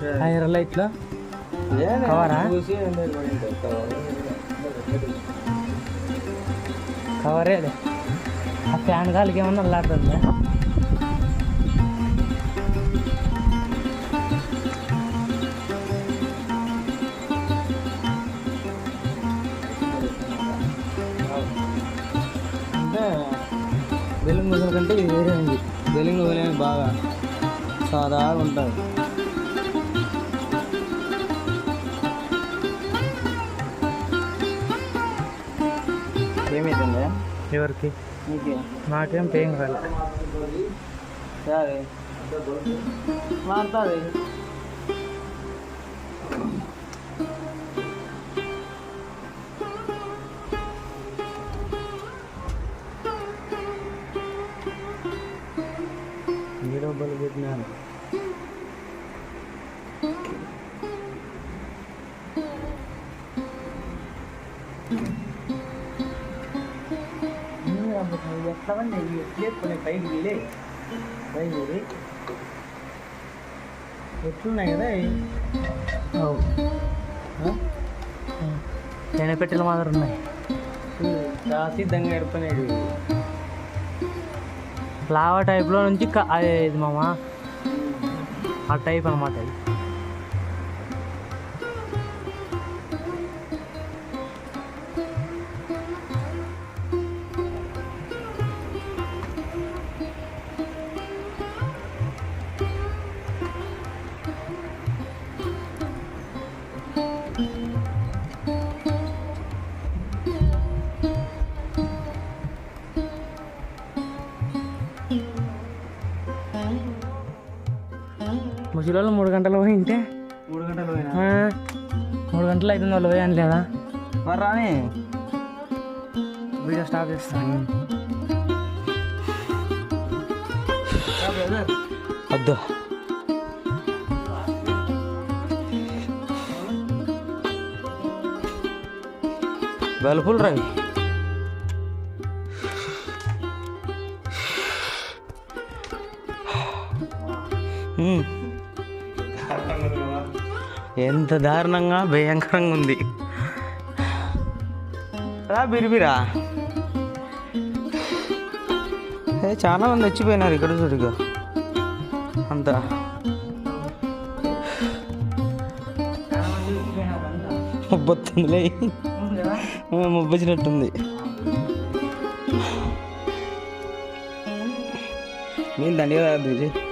Tyre లైట్లో కవరా? కవరే ఆ fan గాలికి ఏమన్నా అల్లాడుతుందా? అంటే బెలూన్ కంటే ఇది వేరే ఉంది. బెలూన్ వదిలేని బాగా సాదాగా ఉంటుంది. ఏమైతుందా ఎవరికి నీకే నాకేం పేం కాలే యాదే మారుతుంది జీరో బల్బ్ ఎట్లా అండి ఎట్లేసుకునే పైకి వీలే పైకి వీడి ఎట్లున్నాయి కదా ఇవి? ఆ? పెట్టెలు మాదిరి ఉన్నాయి. రాసి దంగ ఎడుపునేది లావా టైప్లో నుంచి అదే ఇది మామ. ఆ టైప్ అనమాట ఇది. ముసలిలో మూడు గంటలు పోయి ఉంటే మూడు గంటలు పోయినా? మూడు గంటలు అవుతుంది వాళ్ళు పోయి అని లేదా మరి రాని. వీడియో స్టాప్ చేస్తాను వద్దు బల్బులు రంగు. ఎంత దారుణంగా భయంకరంగా ఉంది. రా బిరిబిరా. ఏ చాలా మంది వచ్చిపోయినారు ఇక్కడ చూడుగా. అంతా. ముబ్బొత్తుందిలే ముబ్బొచ్చినట్టుంది నేను దండిగా తాగద్దు విజయ్